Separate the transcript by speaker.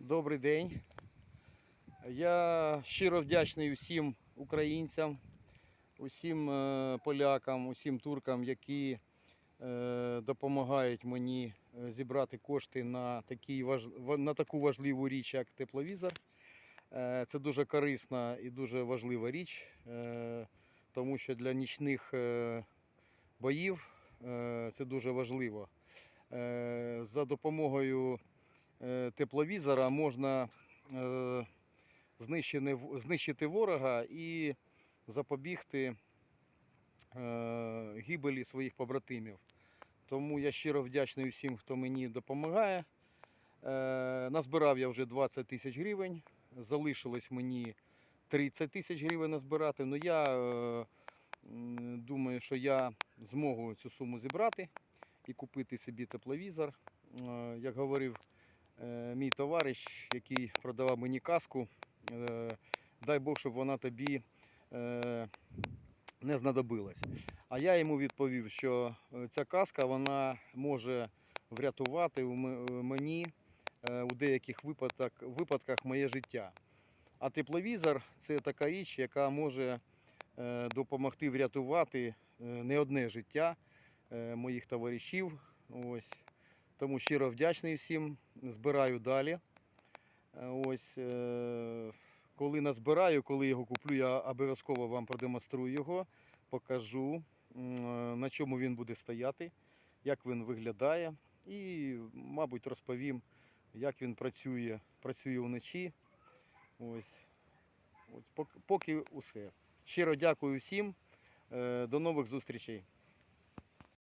Speaker 1: Добрий день. Я щиро вдячний усім українцям, усім е, полякам, усім туркам, які е, допомагають мені е, зібрати кошти на, такий на таку важливу річ, як тепловізор. Це дуже корисна і дуже важлива річ, тому що для нічних боїв це дуже важливо. За допомогою тепловізора можна е, знищити ворога і запобігти е, гибелі своїх побратимів. Тому я щиро вдячний всім, хто мені допомагає. Е, Назбирав я вже 20 тисяч гривень. Залишилось мені 30 тисяч гривень назбирати. Ну я е, думаю, що я зможу цю суму зібрати і купити собі тепловізор. Е, Як говорив е, мій товариш, який продавав мені каску, е, дай Бог, щоб вона тобі е, не знадобилась. А я йому відповів, що е, ця каска вона може врятувати мені е, у деяких випадках, випадках моє життя. А тепловізор це така річ, яка може е, допомогти врятувати е, не одне життя е, моїх товаришів. Ось. Тому щиро вдячний всім. Збираю далі. Е, Ось, е, коли назбираю, коли його куплю, я обов'язково вам продемонструю його, покажу, е, на чому він буде стояти, як він виглядає. І, мабуть, розповім, як він працює, працює вночі. Ось. Ось, поки усе. Щиро дякую всім. До нових зустрічей.